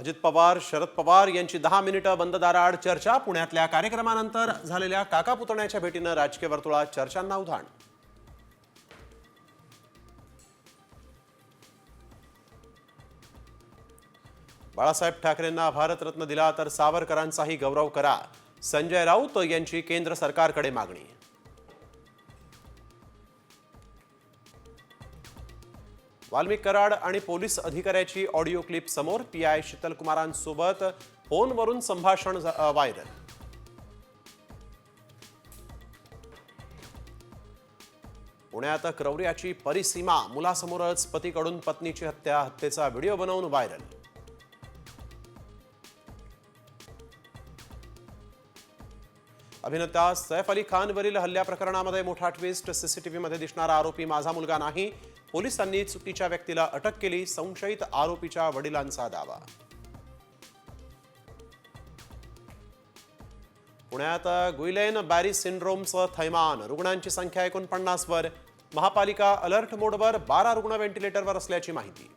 अजित पवार शरद पवार यांची दहा मिनिटं बंद दाराआड चर्चा पुण्यातल्या कार्यक्रमानंतर झालेल्या काका पुतण्याच्या भेटीनं राजकीय वर्तुळात चर्चांना उधाण. बाळासाहेब ठाकरेंना भारतरत्न दिला तर सावरकरांचाही गौरव करा. संजय राऊत यांची केंद्र सरकारकडे मागणी. वाल्मिक कराड आणि पोलीस अधिकाऱ्याची ऑडिओ क्लिप समोर पी आय शीतल कुमारांसोबत फोनवरून संभाषण व्हायरल. पुण्यात क्रौर्याची परिसीमा मुलासमोरच पतीकडून पत्नीची हत्या हत्येचा व्हिडिओ बनवून व्हायरल. अभिनेता सैफ अली खानवरील हल्ल्या प्रकरणामध्ये मोठा ट्विस्ट सीसीटीव्हीमध्ये दिसणारा आरोपी माझा मुलगा नाही. पोलिसांनी चुकीच्या व्यक्तीला अटक केली संशयित आरोपीच्या वडिलांचा दावा. पुण्यात गुइलेन बॅरी सिंड्रोमचं थैमान रुग्णांची संख्या एकोणपन्नास वर महापालिका अलर्ट मोडवर बारा रुग्ण व्हेंटिलेटरवर असल्याची माहिती.